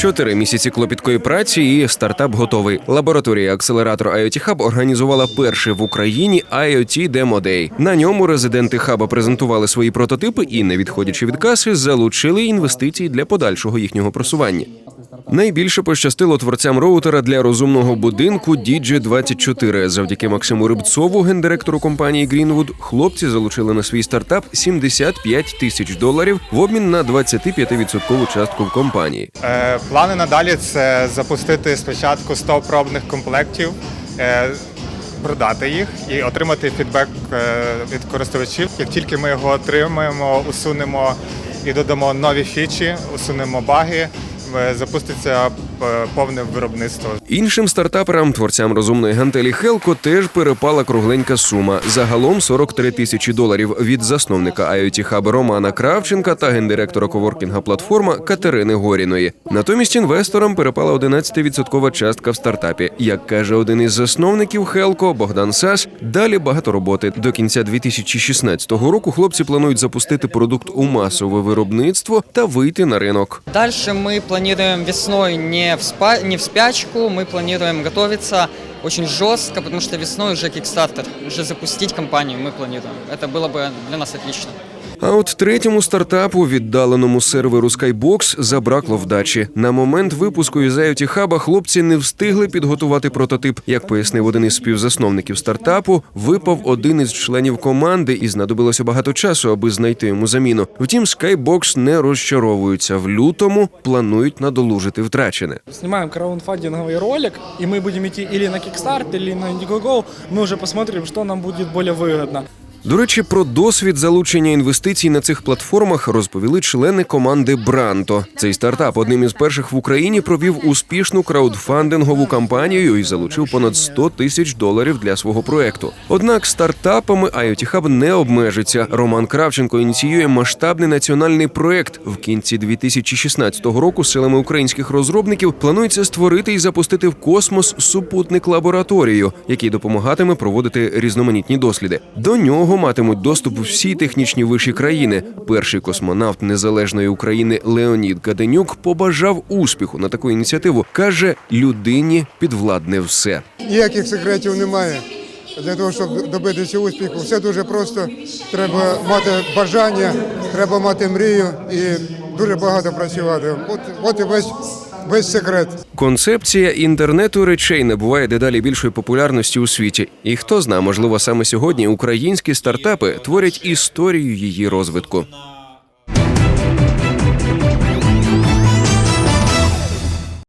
Чотири місяці клопіткої праці і стартап готовий. Лабораторія акселератор IoT Hub організувала перший в Україні IoT Demo Day. На ньому резиденти хаба презентували свої прототипи і, не відходячи від каси, залучили інвестиції для подальшого їхнього просування. Найбільше пощастило творцям роутера для розумного будинку DJ24. Завдяки Максиму Рибцову, гендиректору компанії Greenwood, хлопці залучили на свій стартап 75 тисяч доларів в обмін на 25% частку в компанії. Е, Плани надалі це запустити спочатку 100 пробних комплектів, е, продати їх і отримати фідбек е, від користувачів. Як тільки ми його отримаємо, усунемо і додамо нові фічі, усунемо баги, запуститься е, повне виробництво. Іншим стартаперам, творцям розумної гантелі Хелко, теж перепала кругленька сума. Загалом 43 тисячі доларів від засновника IoT Hub Романа Кравченка та гендиректора коворкінга платформа Катерини Горіної. Натомість інвесторам перепала 11% частка в стартапі. Як каже один із засновників Хелко Богдан Сас, далі багато роботи. До кінця 2016 року хлопці планують запустити продукт у масове виробництво та вийти на ринок. Дальше мы планируем весной не в, спа... не в спячку, мы планируем готовиться очень жестко, потому что весной уже Kickstarter, уже запустить компанию мы планируем. Это было бы для нас отлично. А от третьому стартапу, віддаленому серверу Skybox, забракло вдачі. На момент випуску із IoT Hub хлопці не встигли підготувати прототип. Як пояснив один із співзасновників стартапу, випав один із членів команди, і знадобилося багато часу, аби знайти йому заміну. Втім, Skybox не розчаровуються. В лютому планують надолужити втрачене. Снимаем краундфандинговый ролик, и мы будем идти или на Kickstarter, или на Indiegogo. Мы уже посмотрим, что нам будет более выгодно. До речі, про досвід залучення інвестицій на цих платформах розповіли члени команди Бранто. Цей стартап одним із перших в Україні провів успішну краудфандингову кампанію і залучив понад 100 тисяч доларів для свого проекту. Однак стартапами IoT Hub не обмежиться. Роман Кравченко ініціює масштабний національний проект. В кінці 2016 року силами українських розробників планується створити і запустити в космос супутник лабораторію, який допомагатиме проводити різноманітні досліди. До нього матимуть доступ всі технічні виші країни. Перший космонавт незалежної України Леонід Каденюк побажав успіху на таку ініціативу. каже, людині підвладне все. Ніяких секретів немає. Для того, щоб добитися успіху, все дуже просто. Треба мати бажання, треба мати мрію і дуже багато працювати. От, от і весь, весь секрет. Концепція інтернету речей набуває дедалі більшої популярності у світі. І хто знає, можливо, саме сьогодні українські стартапи творять історію її розвитку.